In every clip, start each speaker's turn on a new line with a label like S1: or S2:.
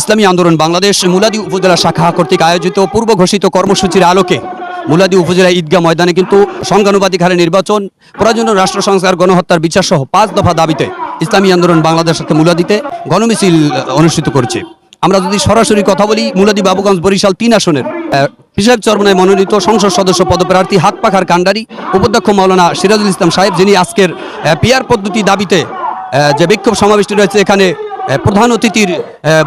S1: ইসলামী আন্দোলন বাংলাদেশ মুলাদি উপজেলা শাখা কর্তৃক আয়োজিত পূর্ব ঘোষিত কর্মসূচির আলোকে মুলাদি উপজেলা ঈদগাহ ময়দানে কিন্তু সংখ্যানুপাতিক হারে নির্বাচন প্রয়োজনীয় রাষ্ট্র সংস্কার, গণহত্যার বিচার সহ পাঁচ দফা দাবিতে ইসলামী আন্দোলন বাংলাদেশ সাথে মুলাদিতে গণমিছিল অনুষ্ঠিত করছে। আমরা যদি সরাসরি কথা বলি, মুলাদি বাবুগঞ্জ বরিশাল তিন আসনের হিসাব চরমনায় মনোনীত সংসদ সদস্য পদপ্রার্থী হাত পাখার কাণ্ডারি উপাধ্যক্ষ মাওলানা সিরাজুল ইসলাম সাহেব, যিনি আজকের পিয়ার পদ্ধতি দাবিতে যে বিক্ষোভ সমাবেশটি রয়েছে এখানে প্রধান অতিথির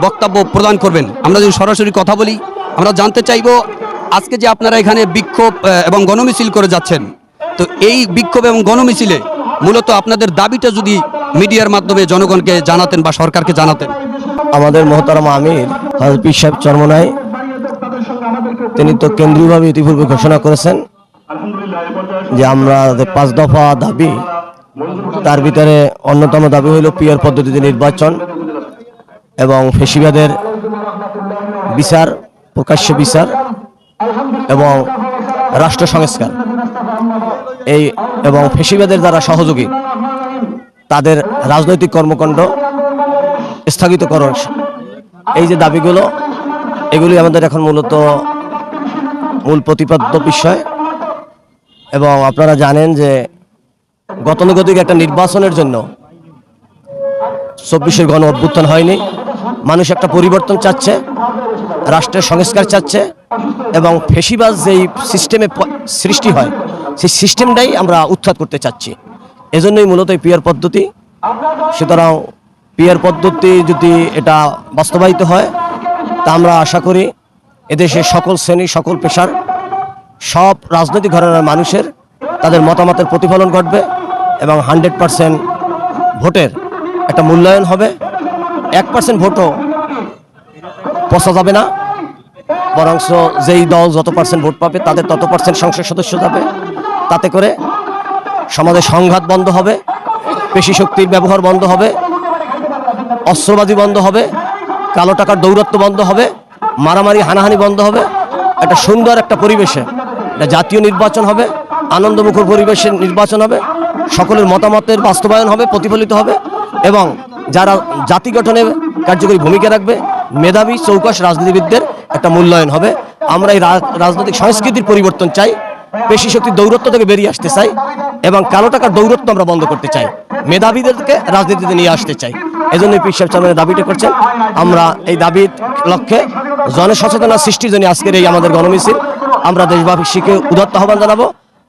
S1: বক্তব্য প্রদান করবেন। আমরা যদি সরাসরি কথা বলি, আমরা জানতে চাইব, আজকে যে আপনারা এখানে বিক্ষোভ এবং গণমিছিল করে যাচ্ছেন, তো এই বিক্ষোভ এবং গণমিছিলে মূলত আপনাদের দাবিটা যদি মিডিয়ার মাধ্যমে জনগণকে জানাতেন বা সরকারকে জানাতেন।
S2: আমাদের মহতারাম আমির, হজরত পীর সাহেব চরমনাই, তিনি তো কেন্দ্রীয়ভাবে ইতিপূর্বে ঘোষণা করেছেন যে আমরা পাঁচ দফা দাবি, তার ভিতরে অন্যতম দাবি হইল পিয়ার পদ্ধতিতে নির্বাচন। এবং ফেসিবাদের বিচার, প্রকাশ্য বিচার এবং রাষ্ট্র সংস্কার। এই এবং ফেসিবাদের যারা সহযোগী, তাদের রাজনৈতিক কর্মকাণ্ড স্থগিতকরণ। এই যে দাবিগুলো, এগুলি আমাদের এখন মূলত মূল প্রতিপাদ্য বিষয়। এবং আপনারা জানেন যে গতানুগতিক একটা নির্বাচনের জন্য চব্বিশের গণ অভ্যুত্থান হয়নি। মানুষ একটা পরিবর্তন চাচ্ছে, রাষ্ট্রের সংস্কার চাচ্ছে এবং ফেসিবাজ যেই সিস্টেমে সৃষ্টি হয়, সেই সিস্টেমটাই আমরা উৎখাত করতে চাচ্ছি। এজন্যই মূলত এই পিয়ার পদ্ধতি। সুতরাং পিয়ার পদ্ধতি যদি এটা বাস্তবায়িত হয়, তা আমরা আশা করি এদেশের সকল শ্রেণি, সকল পেশার, সব রাজনৈতিক ঘরানার মানুষের তাদের মতামতের প্রতিফলন ঘটবে এবং হান্ড্রেড পারসেন্ট ভোটের একটা মূল্যায়ন হবে। এক পার্সেন্ট ভোটও পচা যাবে না। বরংস যেই দল যত পার্সেন্ট ভোট পাবে, তাদের তত পার্সেন্ট সংসদ সদস্য যাবে। তাতে করে সমাজে সংঘাত বন্ধ হবে, পেশি শক্তির ব্যবহার বন্ধ হবে, অস্ত্রবাজি বন্ধ হবে, কালো টাকার দৌরত্ব বন্ধ হবে, মারামারি, হানাহানি বন্ধ হবে। একটা সুন্দর একটা পরিবেশে একটা জাতীয় নির্বাচন হবে, আনন্দমুখর পরিবেশের নির্বাচন হবে, সকলের মতামতের বাস্তবায়ন হবে, প্রতিফলিত হবে এবং যারা জাতি গঠনে কার্যকরী ভূমিকা রাখবে, মেধাবী, চৌকস রাজনীতিবিদদের একটা মূল্যায়ন হবে। আমরা এই রাজনৈতিক সংস্কৃতির পরিবর্তন চাই, পেশি শক্তির দৌরত্ব থেকে বেরিয়ে আসতে চাই, এবং কালো টাকার দৌরত্ব আমরা বন্ধ করতে চাই। মেধাবীদেরকে রাজনীতিতে নিয়ে আসতে চাই। এজন্য পীর সাহেব চরমের দাবিটা করছেন, আমরা এই দাবির লক্ষ্যে জনসচেতনতা সৃষ্টির জন্য আজকের এই আমাদের গণমিছিল, আমরা দেশবাসীকে উদাত্ত আহ্বান জানাব।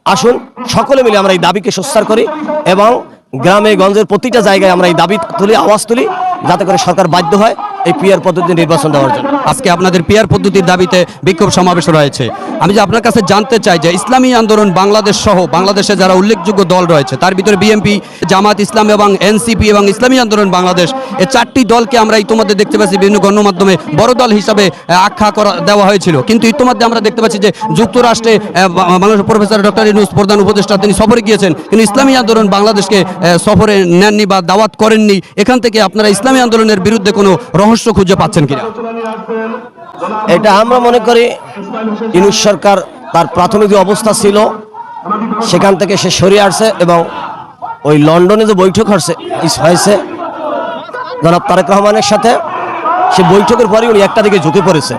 S2: আসুন, সকলে মিলে আমরা এই দাবিকে সুস্থার করি, এবং গ্রামে, গঞ্জের প্রতিটা জায়গায় আমরা এই দাবি তুলি, আওয়াজ তুলি, যাতে করে সরকার বাধ্য হয়। এই পিয়ার পদ্ধতি নির্বাচন দেওয়ার জন্য।
S1: আজকে আপনাদের পিয়ার পদ্ধতির দাবিতে বিক্ষোভ সমাবেশ রয়েছে। আমি যে আপনার কাছে জানতে চাই যে ইসলামী আন্দোলন বাংলাদেশ সহ বাংলাদেশে যারা উল্লেখযোগ্য দল রয়েছে তার ভিতরে বিএনপি জামাত ইসলাম এবং এনসিপি এবং ইসলামী আন্দোলন বাংলাদেশ এই চারটি দলকে আমরা ইতিমধ্যে দেখতে পাচ্ছি বিভিন্ন গণমাধ্যমে বড় দল হিসাবে আখ্যা করা দেওয়া হয়েছিল। কিন্তু ইতিমধ্যে আমরা দেখতে পাচ্ছি যে যুক্তরাষ্ট্রে আহ, বা- বাংলাদেশের প্রফেসর ডক্টর ইনুস প্রধান উপদেষ্টা তিনি সফরে গিয়েছেন। কিন্তু ইসলামী আন্দোলন বাংলাদেশকে সফরে নেননি বা দাওয়াত করেননি। এখান থেকে আপনারা ইসলামী আন্দোলনের বিরুদ্ধে কোনো রহস্য খুঁজে পাচ্ছেন কিনা?
S2: এটা আমরা মনে করি ইনুস সরকার তার প্রাথমিক অবস্থা ছিল, সেখান থেকে সে সরিয়ে আসছে এবং ওই লন্ডনে যে বৈঠক হচ্ছে হয়েছে, জনাব তারেক রহমানের সাথে, সে বৈঠকের পরে উনি একটা দিকে ঝুঁকে পড়েছে।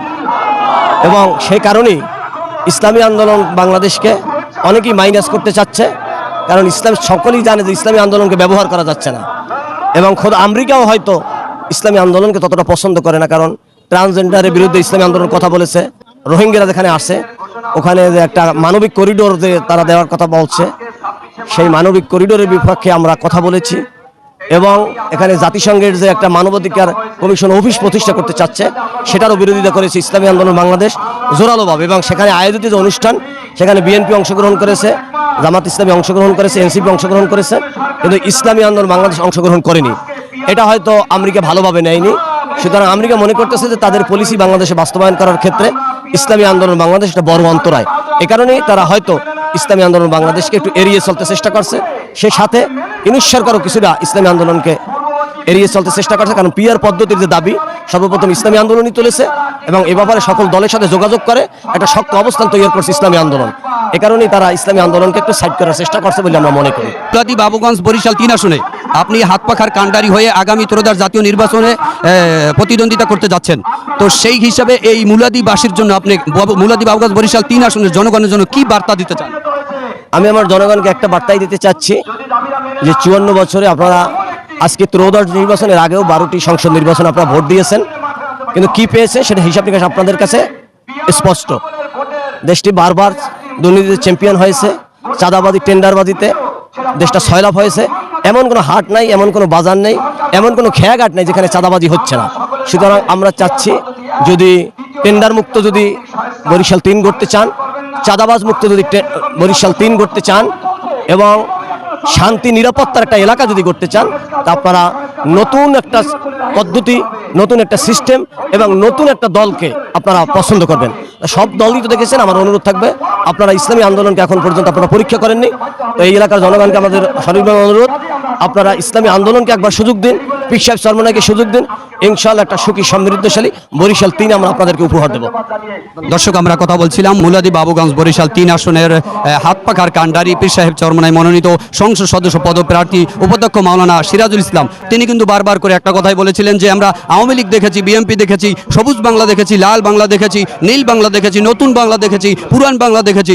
S2: এবং সেই কারণেই ইসলামী আন্দোলন বাংলাদেশকে অনেকেই মাইনাস করতে চাচ্ছে, কারণ ইসলাম সকলেই জানে যে ইসলামী আন্দোলনকে ব্যবহার করা যাচ্ছে না। এবং খোদ আমেরিকাও হয়তো ইসলামী আন্দোলনকে ততটা পছন্দ করে না, কারণ ট্রান্সজেন্ডারের বিরুদ্ধে ইসলামী আন্দোলন কথা বলেছে। রোহিঙ্গারা যেখানে আসে ওখানে যে একটা মানবিক করিডোর যে তারা দেওয়ার কথা বলছে, সেই মানবিক করিডোরের বিপক্ষে আমরা কথা বলেছি এবং এখানে জাতিসংঘের যে একটা মানবাধিকার কমিশন অফিস প্রতিষ্ঠা করতে চাচ্ছে, সেটারও বিরোধিতা করেছে ইসলামী আন্দোলন বাংলাদেশ জোরালোভাবে এবং সেখানে আয়োজিত যে অনুষ্ঠান, সেখানে বিএনপি অংশগ্রহণ করেছে, জামাত ইসলামী অংশগ্রহণ করেছে, এনসিপি অংশগ্রহণ করেছে, কিন্তু ইসলামী আন্দোলন বাংলাদেশ অংশগ্রহণ করেনি। এটা হয়তো আমেরিকা ভালোভাবে নেয়নি। সুতরাং আমেরিকা মনে করতেছে যে তাদের পলিসি বাংলাদেশে বাস্তবায়ন করার ক্ষেত্রে ইসলামী আন্দোলন বাংলাদেশ একটা বড় অন্তরায়। এ কারণেই তারা হয়তো ইসলামী আন্দোলন বাংলাদেশকে একটু এড়িয়ে চলতে চেষ্টা করছে। সে সাথে ইনুস সরকারও কিছুটা ইসলামী আন্দোলনকে এড়িয়ে চলতে চেষ্টা করছে, কারণ পিয়ার পদ্ধতির যে দাবি, সর্বপ্রথম ইসলামী আন্দোলনই তুলেছে এবং এ ব্যাপারে সকল দলের সাথে যোগাযোগ করে একটা শক্ত অবস্থান তৈরি করছে ইসলামী আন্দোলন। এ কারণেই তারা ইসলামী আন্দোলনকে একটু সাইড করার চেষ্টা করছে বলে আমরা মনে করি।
S1: বাবুগঞ্জ বরিশাল তিন আসনে আপনি হাত পাখার কাণ্ডারি হয়ে আগামী ত্রয়োদশ জাতীয় নির্বাচনে প্রতিদ্বন্দ্বিতা করতে যাচ্ছেন। তো সেই হিসাবে এই মুলাদিবাসীর জন্য আপনি মুলাদি বাবুগাছ বরিশাল তিন আসনের জনগণের জন্য কি বার্তা দিতে চান?
S2: আমি আমার জনগণকে একটা বার্তাই দিতে চাচ্ছি যে চুয়ান্ন বছরে আপনারা আজকে ত্রয়োদশ নির্বাচনের আগেও বারোটি সংসদ নির্বাচন আপনারা ভোট দিয়েছেন। কিন্তু কি পেয়েছে সেটা হিসাব নিকাশ আপনাদের কাছে স্পষ্ট। দেশটি বারবার দুর্নীতিতে চ্যাম্পিয়ন হয়েছে চাঁদাবাদী টেন্ডারবাদীতে দেশটা সয়লাভ হয়েছে। এমন কোনো হাট নাই, এমন কোনো বাজার নেই, এমন কোনো খেয়াঘাট নেই যেখানে চাঁদাবাজি হচ্ছে না। সুতরাং আমরা চাচ্ছি যদি টেন্ডার মুক্ত যদি বরিশাল তিন করতে চান, চাঁদাবাজ মুক্ত যদি বরিশাল তিন করতে চান এবং শান্তি, নিরাপত্তার একটা এলাকা যদি করতে চান, তা আপনারা নতুন একটা পদ্ধতি, নতুন একটা সিস্টেম এবং নতুন একটা দলকে আপনারা পছন্দ করবেন। সব দলই তো দেখেছেন, আমার অনুরোধ থাকবে, আপনারা ইসলামী আন্দোলনকে এখন পর্যন্ত আপনারা পরীক্ষা করেননি। তো এই এলাকার জনগণকে আমাদের সর্বজন অনুরোধ আপনারা ইসলামী আন্দোলনকে একবার সুযোগ দিন পিক সাহেব সরমনাকে সুযোগ দিন। ইনশাল্লাহ একটা সুখী, সমৃদ্ধশালী বরিশাল তিন আমরা আপনাদেরকে উপহার দেবো।
S1: দর্শক, আমরা কথা বলছিলাম, মুলাদি বাবুগঞ্জ বরিশাল তিন আসনের হাত পাখার কাণ্ডারি পীর সাহেব চরমনায় মনোনীত সংসদ সদস্য পদপ্রার্থী উপাধ্যক্ষ মাওলানা সিরাজুল ইসলাম। তিনি কিন্তু বারবার করে একটা কথাই বলেছিলেন যে, আমরা আওয়ামী লীগ দেখেছি, বিএনপি দেখেছি, সবুজ বাংলা দেখেছি, লাল বাংলা দেখেছি, নীল বাংলা দেখেছি, নতুন বাংলা দেখেছি, পুরান বাংলা দেখেছি।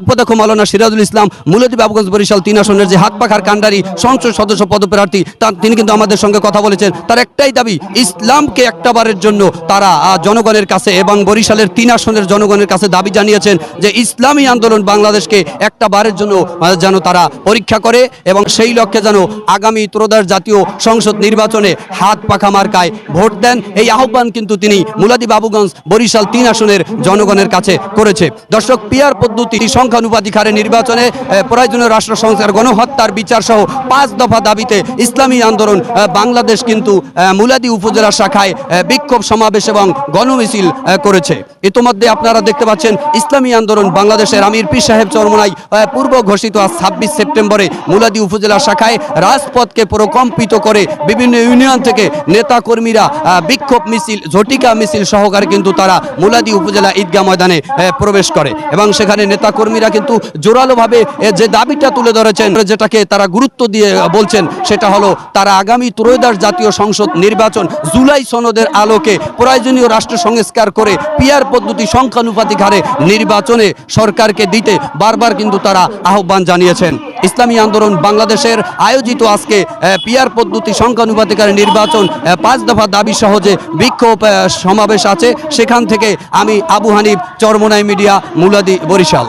S1: উপাধ্যক্ষ মাওলানা সিরাজুল ইসলাম, মুলাদি বাবুগঞ্জ বরিশাল তিন আসনের যে হাত পাখার কাণ্ডারি সংসদ সদস্য পদপ্রার্থী তার তিনি কিন্তু আমাদের সঙ্গে কথা বলেছেন। তার একটাই দাবি, ইসলামকে একটাবারের জন্য তারা জনগণের কাছে এবং বরিশালের তিন আসনের জনগণের কাছে দাবি জানিয়েছেন যে ইসলামী আন্দোলন বাংলাদেশকে একটা বারের জন্য যেন তারা পরীক্ষা করে এবং সেই লক্ষ্যে যেন আগামী ত্রয়োদশ জাতীয় সংসদ নির্বাচনে হাত পাখা মার্কায় ভোট দেন। এই আহ্বান কিন্তু তিনি মুলাদি বাবুগঞ্জ বরিশাল তিন আসনের জনগণের কাছে করেছে। দর্শক, পিয়ার পদ্ধতি, সংখ্যানুপাতিক হারে নির্বাচনে প্রয়োজনীয় রাষ্ট্র সংস্কার গণহত্যার বিচার সহ পাঁচ দফা দাবিতে ইসলামী আন্দোলন বাংলাদেশ কিন্তু মুলাদি উপজেলা শাখায় বিক্ষোভ সমাবেশ এবং গণমিছিল করেছে। ইতোমধ্যে আপনারা দেখতে পাচ্ছেন, ইসলামী আন্দোলন বাংলাদেশের আমির পীর সাহেব চরমনাই পূর্ব ঘোষিত আজ ছাব্বিশ সেপ্টেম্বরে মুলাদি উপজেলা শাখায় রাজপথকে প্রকম্পিত করে বিভিন্ন ইউনিয়ন থেকে নেতা কর্মীরা বিক্ষোভ মিছিল, ঝটিকা মিছিল সহকারে কিন্তু তারা মুলাদি উপজেলা ঈদগাহ ময়দানে প্রবেশ করে। এবং সেখানে নেতা কর্মীরা কিন্তু জোরালোভাবে যে দাবিটা তুলে ধরেছেন, যেটাকে তারা গুরুত্ব দিয়ে বলছেন, সেটা হলো তারা আগামী ত্রয়োদশ জাতীয় সংসদ নির্বাচন জুলাই সনদের আলোকে প্রয়োজনীয় রাষ্ট্র সংস্কার করে পিয়ার পদ্ধতি সংখ্যানুপাতিক হারে নির্বাচনে সরকারকে দিতে বারবার কিন্তু তারা আহ্বান জানিয়েছেন। ইসলামী আন্দোলন বাংলাদেশের আয়োজিত আজকে পিয়ার পদ্ধতি সংখ্যানুপাতিক হারে নির্বাচন পাঁচ দফা দাবি সহজে বিক্ষোভ সমাবেশ আছে, সেখান থেকে আমি আবু হানিফ, চরমনাই মিডিয়া, মুলাদি বরিশাল।